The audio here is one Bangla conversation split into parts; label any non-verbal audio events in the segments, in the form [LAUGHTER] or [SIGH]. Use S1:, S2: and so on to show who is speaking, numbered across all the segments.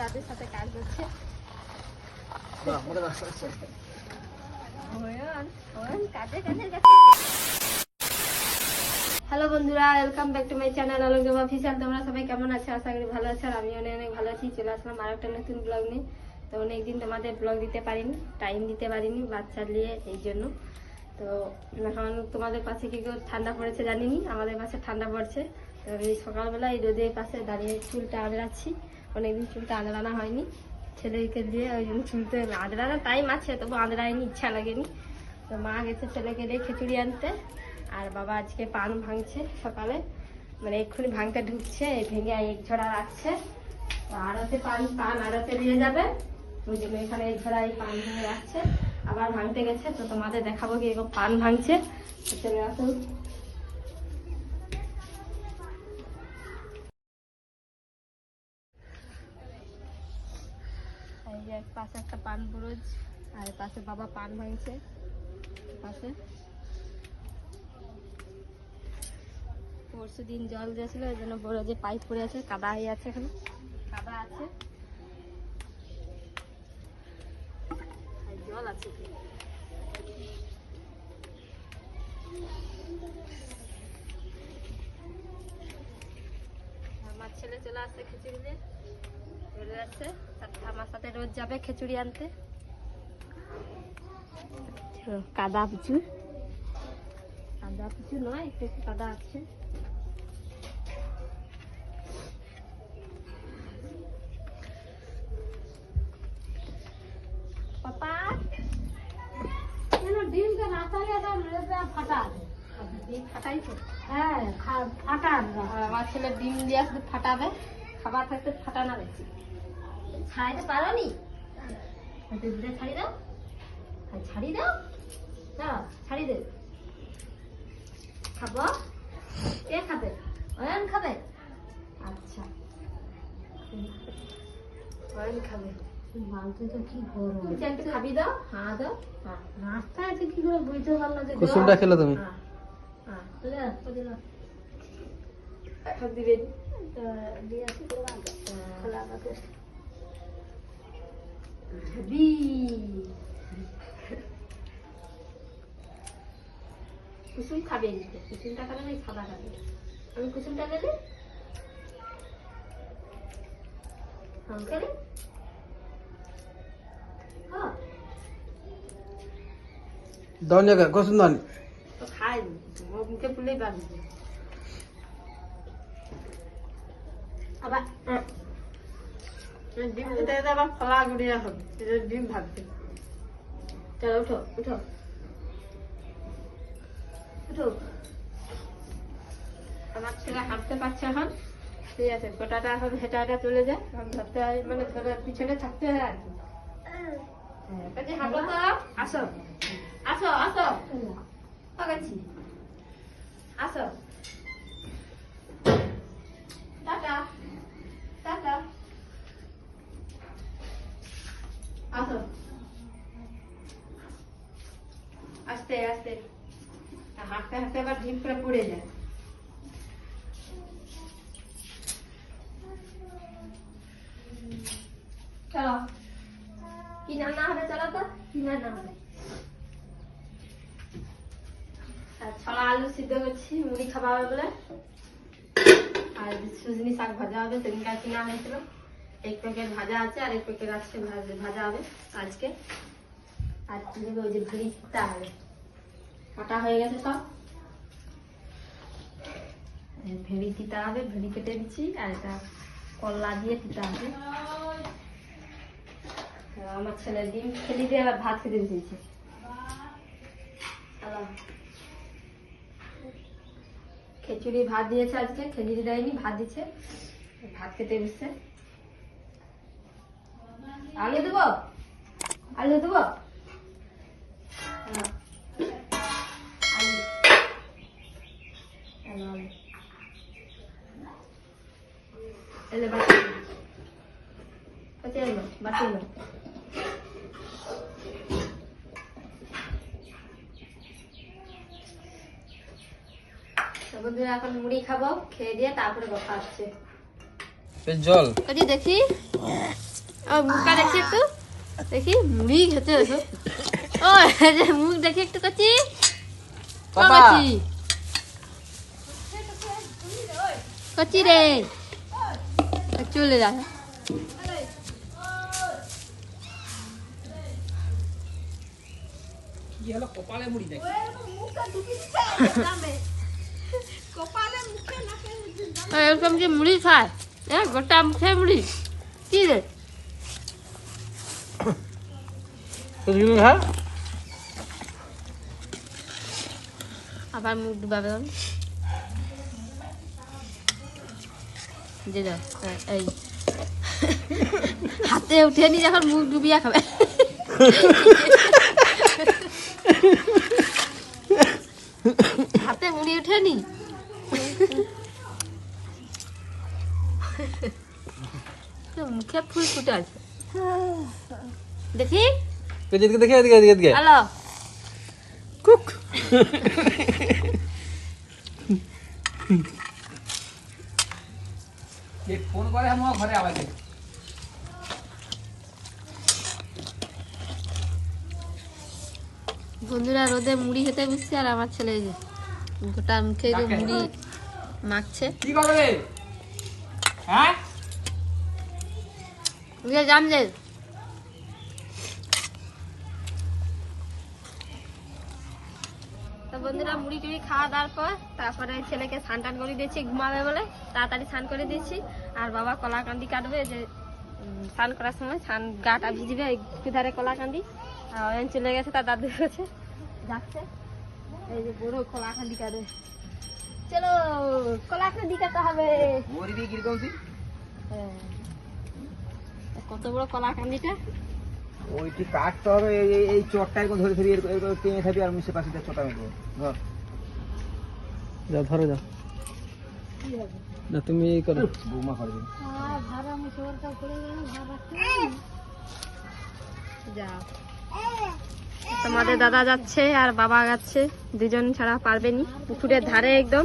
S1: দাদুর সাথে কাজ করছে হ্যালো বন্ধুরা welcome back to my channel আলোকজম official তোমরা সবাই কেমন আছো? আশা করি ভালো আছো আর আমি অনেক অনেক ভালো আছি। চলে আসলাম আর একটা নতুন ব্লগ নিয়ে। তো অনেকদিন তোমাদের ব্লগ দিতে পারিনি টাইম দিতে পারিনি বাচ্চা নিয়ে এই জন্য। তো এখন তোমাদের পাশে কি করে ঠান্ডা পড়েছে জানিনি? আমাদের পাশে ঠান্ডা পড়ছে। তো এই সকালবেলা এই রোদের পাশে দাঁড়িয়ে চুলটা আঁচড়াচ্ছি। অনেকদিন চুলটা আঁচড়ানো হয়নি। ছেলেকে দিয়ে ওই জন্য চুলতে আঁচড়ানোর টাইম আছে তবু আঁচড়ায়নি ইচ্ছা লাগেনি। তো মা গেছে ছেলেকে দিয়ে খিচুড়ি আনতে। আর বাবা আজকে পান ভাঙছে সকালে। মানে এক্ষুনি ভাঙতে ঢুকছে ভেঙে এক ঝোড়া রাখছে। তো আড়তে পান পান আড়তে দিয়ে যাবে। ওই জন্য এখানে এক ঝোড়া এই পান ভেঙে রাখছে। আবার ভাঙতে গেছে, তো তোমাদের দেখাবো কি এরকম পান ভাঙছে। চলে আসুন। পাশে একটা পান বুরুজ, আর পাশে বাবা পান ভাঙছে পাশে। পরশু দিন জল দিয়েছিল ওই জন্য বড় যে পাইপ পড়ে আছে, কাদা হয়ে আছে এখানে। কাদা আছে। জল আছে? আমার ছেলে চলে আসছে খিচুড়ি দিয়ে চলে যাচ্ছে সাথে আমার সাথে রোজ যাবে খিচুড়ি আনতে। কাদা কাদা নয় একটু কাদা আছে। পাপা।
S2: তো মেয়েটা ফাটা হ্যাঁ
S1: ফাটাবে খাবার থাকতে ফাটানো বেশি। ছাড়াইতে পারো নি দুধটা ছাড়ি দাও। ছাড়ি দাও। দাও ছাড়ি দে। খাব? কে খাবে? অয়ন খাবে? আচ্ছা। অয়ন খাবে।
S2: বালতি তো কি গরম।
S1: তুই একটু খাবি দাও। হ্যাঁ দাও। হ্যাঁ।
S2: আছে কি করে বুঝতে পারল যে
S3: কুসুমটা খেলে তুমি।
S1: হ্যাঁ। হ্যাঁ। এখন দিবেন হেবি কুসুম খাবে কুসুমটা খাবে না সাদা খাবে আমি কুসুমটা খেলে হ্যাঁ।
S3: দাউন জায়গা কুসুম
S1: খাই মুখে পুলেই পারবে আবার ডিম খেতে খেতে আবার ফলা গুড়িয়া হবে। যে ডিম ভাবছে চলো, উঠো উঠো। উঠো। আমার ছেলে হাঁটতে পারছে এখন। ঠিক আছে গোটাটা এখন হেঁটে হেঁটে চলে যায় এখন ধরতে হয় মানে ধরে পিছনে থাকতে হয় আর কি। হ্যাঁ কাজে হাঁটো তো। আসো। আসো আসো। পাকাচ্ছি। আসো। টাটা। আসো আস্তে আস্তে হাঁটতে হাঁটতে আবার ঢিপ করে পড়ে যায় চলো কি রান্না হবে চলো তো কি রান্না হবে আর ছড়া আলু সিদ্ধ করছি মুড়ি খাওয়া হবে বলে। আর সুজনি শাক ভাজা হবে সেদিনকার কিনা হয়েছিল? এক প্যাকেট ভাজা আছে আর এক প্যাকেট আছে ভাজা- হবে। আজকে আর কি দেবে ওই যে দিতে হবে কাটা হয়ে গেছে সব। ভেড়ি দিতে হবে ভেড়ি কেটে দিচ্ছি আর এটা কল্লা দিয়ে দিতে হবে। আমার ছেলে ডিম খেলি দিয়ে আবার ভাত খেতে দিয়েছে। খিচুড়ি ভাত দিয়েছে আজকে, খিচুড়ি দেয়নি, ভাত দিচ্ছে। ভাত খেতে বসছে। আলু দেবো? আলু দেবো? হ্যাঁ। এলে বাটি। কোথায় এলো বাটি এলো। বন্ধুরা এখন মুড়ি খাব খেয়ে দিয়ে তারপরে কথা
S3: জল।
S1: দেখি? ও মুখটা দেখি একটু দেখি মুড়ি খেতে দেখো ও এই যে মুখ দেখি একটু কচি ও
S3: বাবা।
S1: কচি কচি রে চলে যা ও, এরকম যে মুড়ি খায় হ্যাঁ গোটা মুখে মুড়ি কি রে
S3: কিছু হ্যাঁ
S1: আবার মুখ ডুবাবে এই। হাতে উঠে নি যখন মুখ ডুবিয়া খাবে। হাতে মুড়ি উঠে নি। মুখে ফুল ফুটে আছে। দেখি।
S3: এদিকে দেখে এদিকে এদিকে এদিকে
S1: হ্যালো
S3: কুক ফোন করে আমার ঘরে আবার
S1: বন্ধুরা রোদে মুড়ি খেতে বসছে আর আমার ছেলে যে গোটা মুখে যে মুড়ি মাখছে
S3: কি করবে? হ্যাঁ?
S1: বুঝে জান যে তো বন্ধুরা মুড়ি টুড়ি খাওয়া দাওয়ার পর তারপরে ছেলেকে স্নান টান করে দিয়েছি ঘুমাবে বলে। তাড়াতাড়ি স্নান করে দিয়েছি। আর বাবা কলা কান্দি কাটবে যে স্নান করার সময় স্নান গাটা ভিজবে ধারে কলা কান্দি আর অয়ন চলে গেছে তার দাদু কাছে যাচ্ছে। এই যে বড় কলা কান্দি কাটবে। চলো কলা কান্দি কাটতে হবে।
S3: মরবি কীরকম
S1: হ্যাঁ। কত বড় কলা কান্দিটা
S4: ওইটি কাটতে হবে এই এই- এই চটটা এরকম ধরে ধরে এরকম এরকম টেনে থাকবি আর মুসে পাশে চটা মেরবো ধর।
S3: যা ধরো যা না তুমি এই করো।
S4: বৌমা করবি।
S1: যাও। তোমাদের দাদা যাচ্ছে আর বাবা যাচ্ছে দুজন ছাড়া পারবেনি পুকুরের ধারে একদম।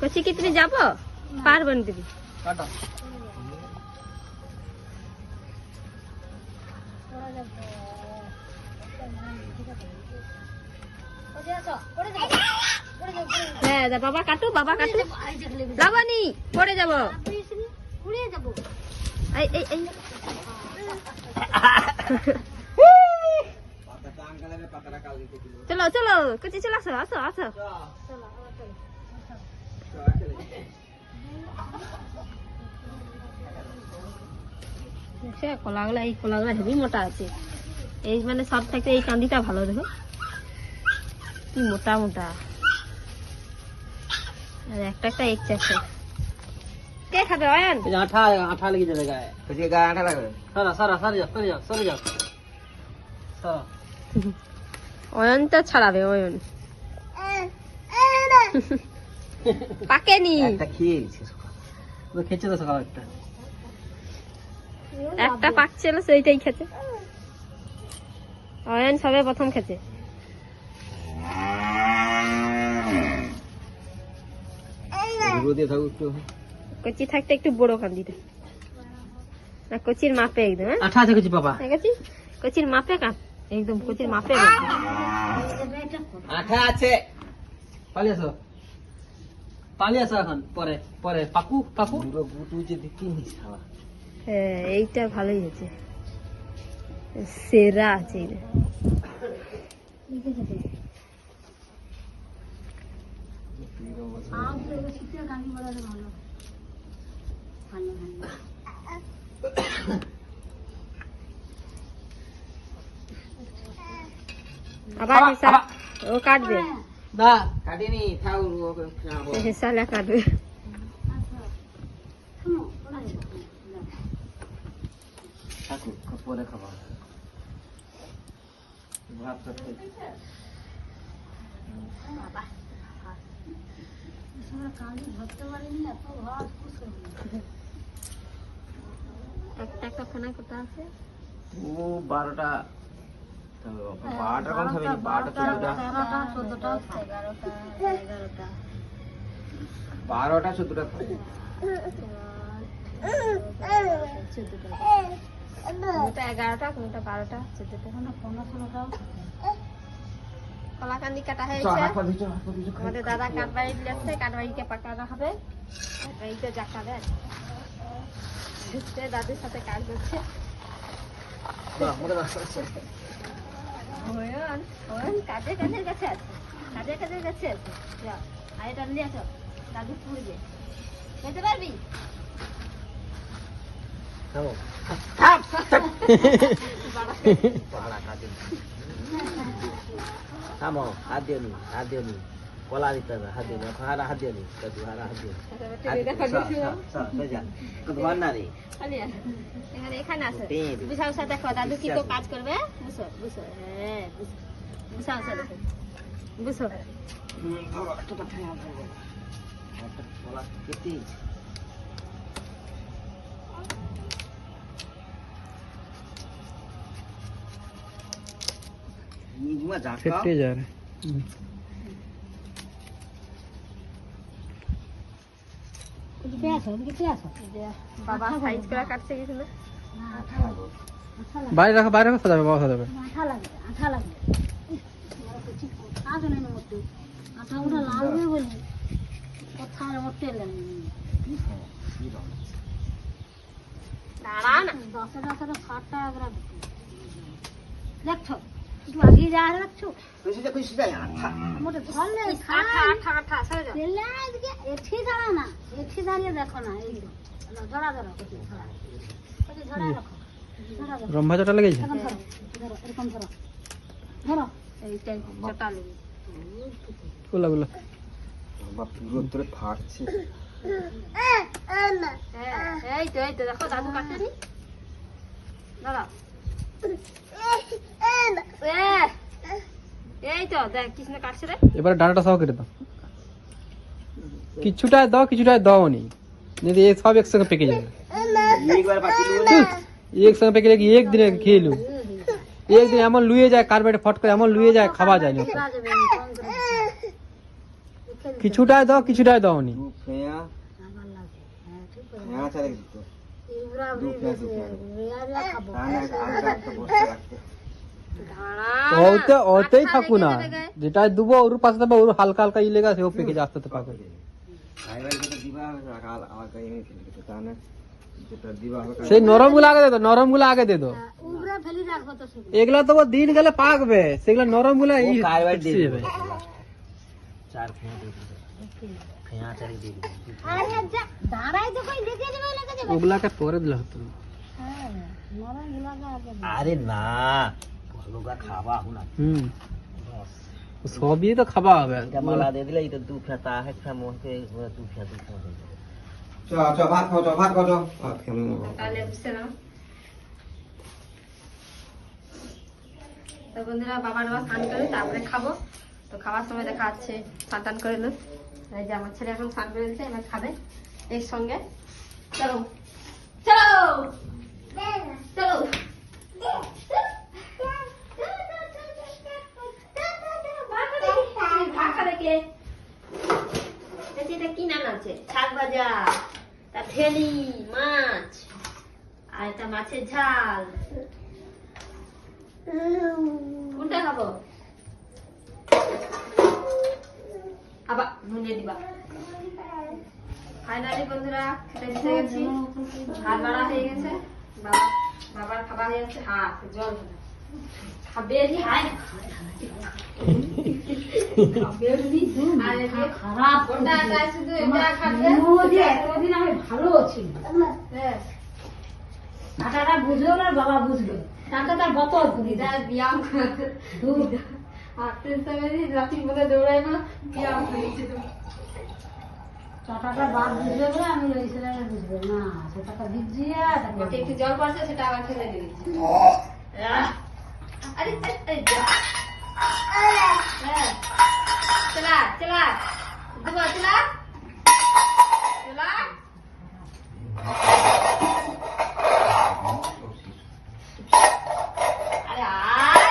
S1: বলছি কি তুমি যাব? পারবেন দিদি হ্যাঁ বাবা কাটু বাবা কাটু। যাবানি পড়ে যাব। এই এই এই। চলো চলো কুচি চলো আসো আসো আসো। সে কলাগুলো এই কলাগুলো হেভি মোটা আছে। এই মানে সব থেকে এই কান্দিটা ভালো দেখো। কি মোটা মোটা। আর একটা একটা এক চারটে কে খাবে অয়ন?
S3: আঠা আঠা লেগে যাবে গায়ে।
S4: ওইদিকে গায়ে আঠা লাগবে
S3: সারা সারা সারা যাও সরে যাও সরে যাও। সারা।
S1: অয়ন তো ছাড়াবে অয়ন। [LAUGHS] পাকেনি
S4: একটা খেয়ে
S3: খেয়েছে তো সকাল একটা?
S1: একটা পাকছিল সেইটাই খেতে। অয়ন সবে প্রথম খেতে। কচি থাকতে একটু বড় কান্দিটা না কচির মাপে একদম হ্যাঁ?
S3: আঠা আছে কিছু বাবা
S1: ঠিক কচির মাপে কাপ। একদম কচির মাপে।
S4: আঠা আছে।
S3: পালিয়ে আসো। পালিয়ে আসো এখন পরে পরে। পাকু পাকু।
S4: গুটু যে দেখি নি
S1: হ্যাঁ এইটা ভালোই হয়েছে। সেরা আছে এটা আবার হেসা ও কাটবে।
S3: না
S4: কাটিনি থাক
S1: হেসালে কাটবে।
S4: থাকুক পরে খাব ভাত
S1: একটা একটা ফোনা কোথা আছে
S4: ও বারোটা। বাবা, বারোটা কম খাবি? বারোটা চোদ্দটা। বারোটা চোদ্দটা
S2: চোদ্দটা।
S1: কোনোটা এগারোটা কোনোটা বারোটা চোদ্দটা কলাকান্দি কাটা হয়েছে। আমাদের দাদা কাঠবাড়ি দিয়েছে কাঠবাড়িকে পাকানো হবে। কাঠবাড়িতে জাকাবে ঘুরতে দাদুর সাথে কাজ করছে কাজে গেছে আছে। কাজে কাজে গেছে আছে। আর এটা নিয়ে আসো। দাদু পুড়বে। যেতে পারবি?
S4: থামো। পাহাড়া কাটে। থামো, হাত দিও নি, হাত দিও নি। কলা দিতে হবে, হাত দিও নি। এখন হারা হাত দিও নি, দাদু, হারা হাত দিও নি। হাত দিও, সর, সর, সর, সরে যা। কিন্তু বার না রে।
S1: এখানে এখানে আছে
S4: পেয়ে দিবি।
S1: বুঝা বুঝা দেখো দাদু কি তো কাজ করবে বুঝো বুঝো হ্যাঁ বুঝো বুঝা বুঝা দেখো বুঝো
S4: হুম, ধরো, একটা পা ঠেঙে ধরো। একটা কলা কেটে।
S2: লাগে আঠা লাগে
S3: বাইরে রাখো বাইরে রাখো সাজাবে বাবা সাজাবে
S2: আঠা লাগে আঠা লাগে নেই মধ্যে আঠা লাল হয়ে বলি কোথায় মধ্যে
S1: দাঁড়া না।
S2: দশটা দশটা ষাট টাকা। দেখছ? একটু আগিয়ে যাওয়া দেখছ
S4: কইছি যা, কইছি যা, আঠা।
S2: মোটে ধরলে
S1: আঠা আঠা আঠা সরে যাও
S2: তেলে আজকে এঠি দাঁড়া না এঠি দাঁড়িয়ে দেখো না এই যে। ধরা ধরা ধরা রাখো
S3: রম্ভা চটা লেগেছে?
S2: ধরো ধরো এরকম ধরো। ধরো।
S1: এইটাই চটা লেগে
S3: গুলা গুলা
S4: বাবা, পুরো তোরে ফাটছে।
S1: হ্যাঁ এই তো এই তো দেখো দাদু কাটেনি দাদা এই তো দেখ কৃষ্ণ কাটছে রে।
S3: এবারে ডানাটা সহ কেটে দাও। কিছুটা দাও কিছুটা দাও নি। যদি এই সব একসঙ্গে পেকে যাবে
S4: একবার বাকি
S3: এক সঙ্গে পেকে গেলে এক দিনে খেয়ে লু একদিন এমন লুয়ে যায় কার্পেটে ফট করে এমন লুয়ে যায় খাওয়া যায় না। কিছুটাই দাও কিছুটাই দাও নি। ওতে ওতেই
S1: আঠা
S3: থাকু না
S1: লেগে যাবে।
S3: যেটা দুবো ওর পাশে দেবো ওর হালকা হালকা ই লেগে সেও পেকে যায় আস্তে আস্তে পাকে
S4: খাইবার যেটা দিবা হবে, আল- আলগা এনে ফেলে দিতে। তাহলে যেটা দিবা হবে,
S3: সেই নরমগুলো আগে দে দো নরমগুলো আগে দে দো
S2: উবরা ফেলি রাখব তো শুধু
S3: এগুলা তো দিন গেলে পাকবে সেগুলো নরমগুলো
S4: ও
S3: এই
S4: কারবার দিয়ে
S3: পিছিয়ে
S4: দিবে।
S3: যাবে।
S4: চার ফেয়া দিয়ে দিবে। ফেয়া চারে দিয়ে দিবে।
S2: আরে যা দাঁড়াই তো কই দেখে যাবে লেগে যাবে
S3: ওগুলাকে পরে দিলে হতো
S2: হ্যাঁ।
S4: আরে না। হুনা
S3: হুম। সবই তো খাওয়া হবে।
S4: এটা মালা দিয়ে দিলে এটা দু ফেতা এক ফেয়া মধ্যে দু ফেয়া দু ফেয়া চ চ ভাত খাও চ ভাত খাও চ। ভাত খেয়ে নেব
S1: তাহলে বুঝতে তো বন্ধুরা বাবা স্নান করে তারপরে খাব। তো খাবার সময় দেখা যাচ্ছে স্নান টান করে এই যে আমার ছেলে এখন স্নান করে দিচ্ছে এবার খাবে। এর সঙ্গে চলো। চলো! চলো! কে নাম আছে? শাক ভাজা তা ঠেলি মাছ। আর এটা মাছের ঝাল। কোনটা খাব? আবার দিবা। ফাইনালি বন্ধুরা খেতে গেছি। হাত বাড়া হয়ে গেছে। বাবা বাবার খাবার হয়ে গেছে। হাত জল খাবে হাই
S2: খারাপ এতদিন আমি ভালো
S1: হ্যাঁ।
S2: আটাটা বুঝলো না বাবা বুঝলো। তার করি
S1: দিদা ব্যায়াম করে হাঁটতে সময় রাত্রি বলে দৌড়ায় না ব্যায়াম করেছে তো
S2: চাটাটা বাদ বুঝবে বলে আমি ওই ছেলেটা বুঝবে না সেটাকে ভিজিয়ে
S1: মাঠে একটু জল পড়ছে সেটা আবার ফেলে দিয়েছি আরে আরে, আরে, যা। হ্যাঁ। চলা চলা দেবো চলা চলা আরে আয়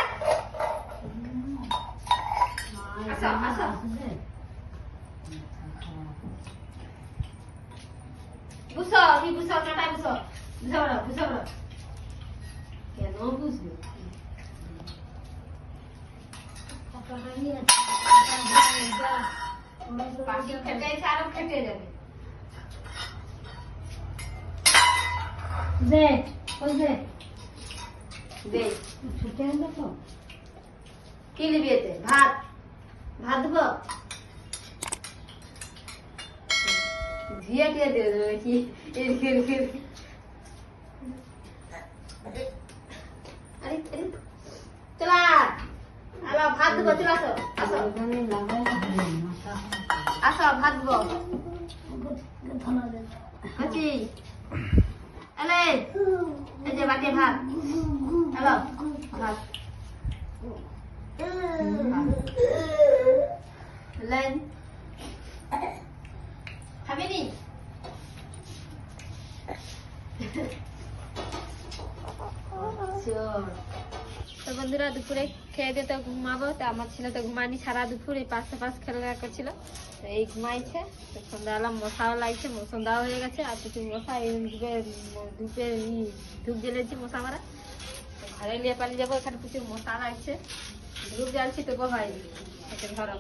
S1: আসো আসো বুঝো। বলো বুঝে পড়ো কেন বুঝবে পাখি খেতে এসে আরও যাবে।
S2: দে ওই দে।
S1: দে।
S2: ছুটে আনবে
S1: কি নিবি এতে? ভাত। ভাত দেবো? ঝিয়া টিয়া দিয়ে দেবে কি চলা ভাত দেবো চলে আসো আসো আসো ভাত দেবো
S2: ধনা দে
S1: হচ্ছি এলে এই যে বাটি ভাত হ্যালো ভাত লাইন খাবি নি তো বন্ধুরা দুপুরে খেয়ে দিয়ে তো ঘুমাবো তো আমার ছেলে তো ঘুমায়নি, সারা দুপুর এই পাঁচটা পাঁচ খেলা করছিল। তো এই ঘুমাইছে, তো সন্ধ্যাবেলা মশাও লাগছে সন্ধ্যাও হয়ে গেছে, আর কিছু মশা এই ধূপে ধূপে ধূপ জ্বেলেছি মশা মারা। তো ঘরে নিয়ে পালিয়ে যাব, এখানে প্রচুর মশা লাগছে। ধূপ জ্বালছি তবু হয়নি, একে ধরো।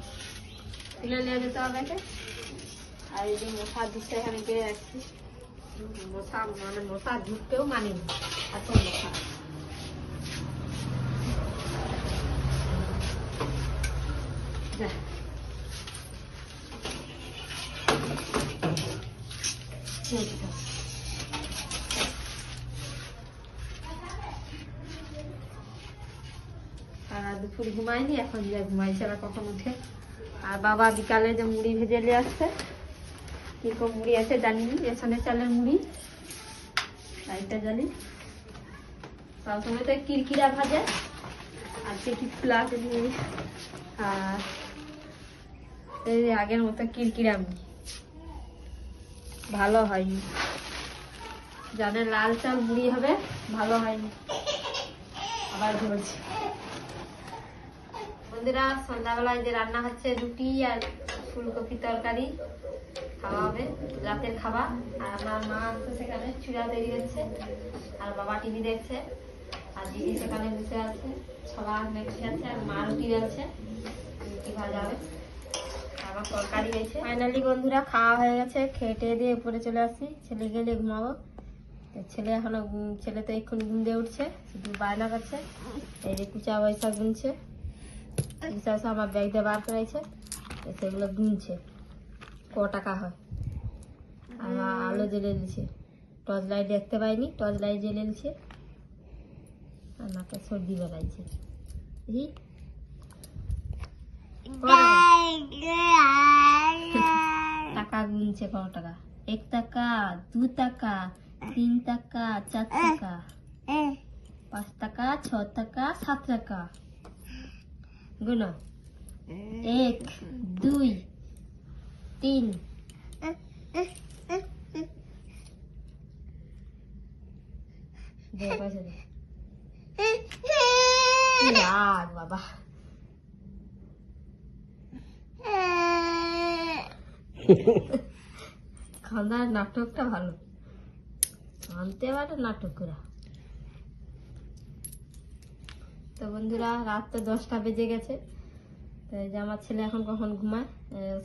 S1: তুলে নিয়ে যেতে হবে আর এই যে মশা ধূপটা এখানে গিয়ে রাখছি মশা মানে মশা ধূপকেও মানিনি এত মশা। সারা দুপুর ঘুমায়নি, এখন যা ঘুমাইছে না কখন উঠে? আর বাবা বিকালে যে মুড়ি ভেজে নিয়ে আসছে কীরকম মুড়ি আছে জানি নি রেশনের চালের মুড়ি। লাইটটা জ্বালি সবসময় তো কিরকিরা ভাজে, আজকে কি মুড়ি আর এই আগের মতো কিরকিরা মুড়ি ভালো হয়নি। যাদের লাল চাল বুড়ি হবে, ভালো হয়নি। আবার ধরছে। বন্ধুরা, সন্ধ্যাবেলায় যে রান্না হচ্ছে, রুটি আর ফুলকপি তরকারি খাওয়া হবে রাতের খাবার। আর আমার মা আছে সেখানে, চূড়া তৈরি হচ্ছে। আর বাবা টিভি দেখছে। আর দিদি সেখানে বসে আছে। সবার বসে আছে। আর মা রুটি বেলছে। রুটি ভাজা হবে। ফাইনালি বন্ধুরা খাওয়া হয়ে গেছে খেয়ে দিয়ে উপরে চলে আসি। ছেলে গেলে ঘুমাবো। ছেলে এখনও ছেলে তো এক্ষুনি ঘুম দিয়ে উঠছে, শুধু বায়না করছে। এই যে কুচা পয়সা গুনছে। কুচা পয়সা আমার ব্যাগ দিয়ে বার করাইছে, তো সেগুলো গুনছে। ক টাকা হয়? আমার আলো জ্বেলে নিচ্ছে টর্চ লাইট দেখতে পাইনি, টর্চ লাইট জ্বেলে আর নাকে সর্দি বেড়াইছে ক [LAUGHS] টাকা? গুনছে কত টাকা। এক টাকা দু টাকা তিন টাকা চার টাকা পাঁচ টাকা ছ টাকা সাত টাকা। গুনো। এক দুই তিন। [LAUGHS] বাবা। খান্দার নাটকটা ভালো। আনতে পারে নাটক করা তো বন্ধুরা, রাত তো দশটা বেজে গেছে। তো যে আমার ছেলে এখন কখন ঘুমায়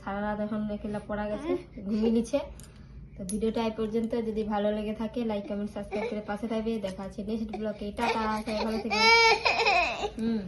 S1: সারা রাত এখন একেলা পড়া গেছে, ঘুমিয়ে নিচ্ছে। তো ভিডিওটা এই পর্যন্ত। যদি ভালো লেগে থাকে লাইক কমেন্ট সাবস্ক্রাইব করে পাশে থাকবে। দেখা আছে নেক্সট ব্লগে টাটা ভালো থেকে। হুম।